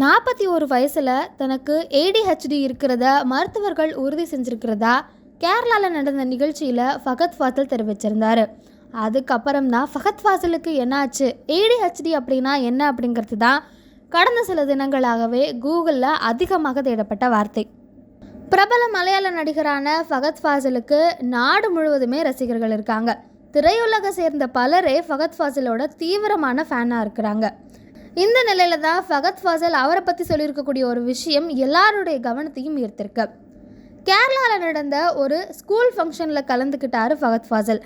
நாற்பத்தி ஒரு வயசில் தனக்கு ஏடிஹெச்டி இருக்கிறத மருத்துவர்கள் உறுதி செஞ்சுருக்கிறதா? கேரளாவில் நடந்த நிகழ்ச்சியில் ஃபகத் ஃபாசில் தெரிவிச்சிருந்தார். அதுக்கப்புறம் தான் ஃபகத் ஃபாசிலுக்கு என்னாச்சு? ஏடிஹெச்டி அப்படின்னா என்ன அப்படிங்கிறது தான் கடந்த சில தினங்களாகவே கூகுளில் அதிகமாக தேடப்பட்ட வார்த்தை. பிரபல மலையாள நடிகரான ஃபகத் ஃபாசிலுக்கு நாடு முழுவதுமே ரசிகர்கள் இருக்காங்க. திரையுலக சேர்ந்த பலரே ஃபகத் ஃபாசிலோட தீவிரமான ஃபேனாக இருக்கிறாங்க. இந்த நிலையில தான் ஃபகத் ஃபாசல் அவரை பற்றி சொல்லியிருக்கக்கூடிய ஒரு விஷயம் எல்லாருடைய கவனத்தையும் ஈர்த்திருக்கு. கேரளாவில் நடந்த ஒரு ஸ்கூல் ஃபங்க்ஷனில் கலந்துக்கிட்டாரு ஃபகத் ஃபாசல்.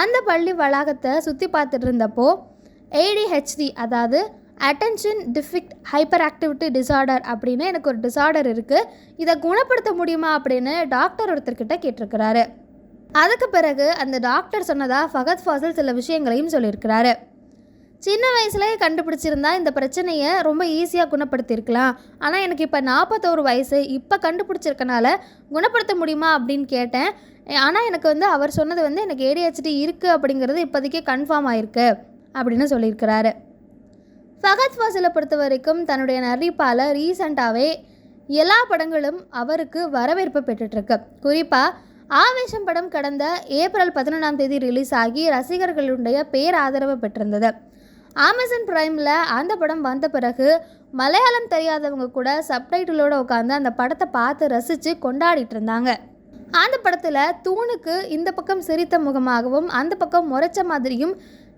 அந்த பள்ளி வளாகத்தை சுற்றி பார்த்துட்டு இருந்தப்போ ஏடிஹெச்டி அதாவது attention deficit hyperactivity disorder அப்படின்னு எனக்கு ஒரு டிசார்டர் இருக்குது இதை குணப்படுத்த முடியுமா அப்படின்னு டாக்டர் ஒருத்தர்கிட்ட கேட்டிருக்கிறாரு. அதுக்கு பிறகு அந்த டாக்டர் சொன்னதா ஃபகத் ஃபாசில் சில விஷயங்களையும் சொல்லியிருக்கிறாரு. சின்ன வயசுலேயே கண்டுபிடிச்சிருந்தா இந்த பிரச்சனையை ரொம்ப ஈஸியாக குணப்படுத்தியிருக்கலாம் ஆனால் எனக்கு இப்போ நாற்பத்தோரு வயசு இப்போ கண்டுபிடிச்சிருக்கனால குணப்படுத்த முடியுமா அப்படின்னு கேட்டேன். ஆனால் எனக்கு வந்து அவர் சொன்னது வந்து எனக்கு ஏடிஹெச்டி இருக்குது அப்படிங்கிறது இப்போதைக்கு கன்ஃபார்ம் ஆயிருக்கு அப்படின்னு சொல்லியிருக்கிறாரு. ஃபகத் ஃபாசிலை பொறுத்த வரைக்கும் தன்னுடைய நரிப்பால் ரீசண்டாகவே எல்லா படங்களும் அவருக்கு வரவேற்பு பெற்றுட்ருக்கு குறிப்பாக ஆவேசம் படம் கடந்த ஏப்ரல் பதினொன்றாம் தேதி ரிலீஸ் ஆகி ரசிகர்களுடைய பேராதரவு பெற்றிருந்தது. அமேசான் ப்ரைமில் அந்த படம் வந்த பிறகு மலையாளம் தெரியாதவங்க கூட சப்டைட்டிலோடு உட்காந்து அந்த படத்தை பார்த்து ரசித்து கொண்டாடிட்டு இருந்தாங்க. அந்த படத்தில் தூணுக்கு இந்த பக்கம் சிரித்த முகமாகவும் அந்த பக்கம் முறைச்ச மாதிரியும்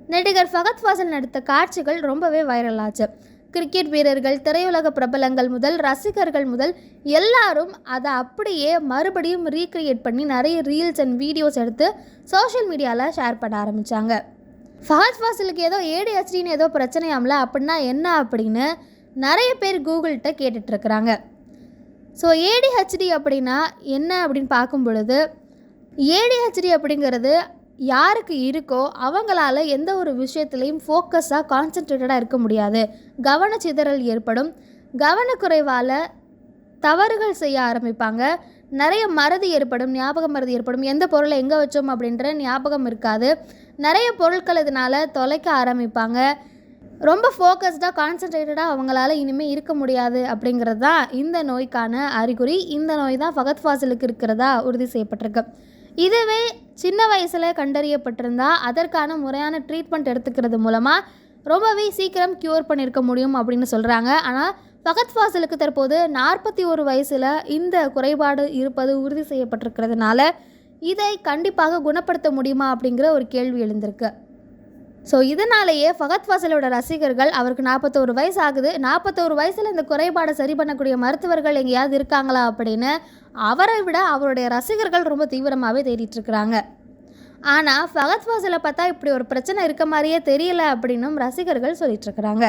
நடிகர் ஃபகத் ஃபாசல் நடித்த காட்சிகள் ரொம்பவே வைரல் ஆச்சு. கிரிக்கெட் வீரர்கள் திரையுலக பிரபலங்கள் முதல் ரசிகர்கள் முதல் எல்லாரும் அதை அப்படியே மறுபடியும் ரீக்ரியேட் பண்ணி நிறைய ரீல்ஸ் அண்ட் வீடியோஸ் எடுத்து சோஷியல் மீடியாவில் ஷேர் பண்ண ஆரம்பித்தாங்க ஃபஹத் ஃபாசிலுக்கு ஏதோ ஏடிஹெச்டின்னு ஏதோ பிரச்சனையாமல அப்படின்னா என்ன அப்படின்னு நிறைய பேர் கூகுள்கிட்ட கேட்டுட்ருக்குறாங்க. ஸோ ஏடிஹெச்டி அப்படின்னா என்ன அப்படின்னு பார்க்கும் பொழுது ஏடிஹெச்டி அப்படிங்கிறது யாருக்கு இருக்கோ அவங்களால எந்த ஒரு விஷயத்துலையும் ஃபோக்கஸாக கான்சென்ட்ரேட்டடாக இருக்க முடியாது. கவனச்சிதறல் ஏற்படும். கவனக்குறைவால் தவறுகள் செய்ய ஆரம்பிப்பாங்க. நிறைய மறதி ஏற்படும் ஞாபக மறதி ஏற்படும். எந்த பொருளை எங்கே வச்சோம் அப்படின்ற ஞாபகம் இருக்காது. நிறைய பொருட்கள் இதனால் தொலைக்க ஆரம்பிப்பாங்க. ரொம்ப ஃபோக்கஸ்டாக கான்சன்ட்ரேட்டடாக அவங்களால இனிமேல் இருக்க முடியாது அப்படிங்கிறது தான் இந்த நோய்க்கான அறிகுறி. இந்த நோய் தான் ஃபகத் ஃபாசிலுக்கு இருக்கிறதா உறுதி செய்யப்பட்டிருக்கு. இதுவே சின்ன வயசில் கண்டறியப்பட்டிருந்தால் அதற்கான முறையான ட்ரீட்மெண்ட் எடுத்துக்கிறது மூலமாக ரொம்பவே சீக்கிரம் க்யூர் பண்ணியிருக்க முடியும் அப்படின்னு சொல்கிறாங்க ஆனால் ஃபகத் ஃபாசலுக்கு தற்போது நாற்பத்தி ஒரு வயசில் இந்த குறைபாடு இருப்பது உறுதி செய்யப்பட்டிருக்கிறதுனால இதை கண்டிப்பாக குணப்படுத்த முடியுமா அப்படிங்கிற ஒரு கேள்வி எழுந்திருக்கு. ஸோ இதனாலேயே ஃபகத் ஃபாசலோட ரசிகர்கள் அவருக்கு நாற்பத்தோரு வயசு ஆகுது நாற்பத்தோரு வயசில் இந்த குறைபாடை சரி பண்ணக்கூடிய மருத்துவர்கள் எங்கேயாவது இருக்காங்களா அப்படின்னு அவரை விட அவருடைய ரசிகர்கள் ரொம்ப தீவிரமாகவே தேடிட்டு இருக்கிறாங்க. ஆனால் ஃபகத் ஃபாசிலை பார்த்தா இப்படி ஒரு பிரச்சனை இருக்க மாதிரியே தெரியல அப்படின்னும் ரசிகர்கள் சொல்லிட்டு இருக்கிறாங்க.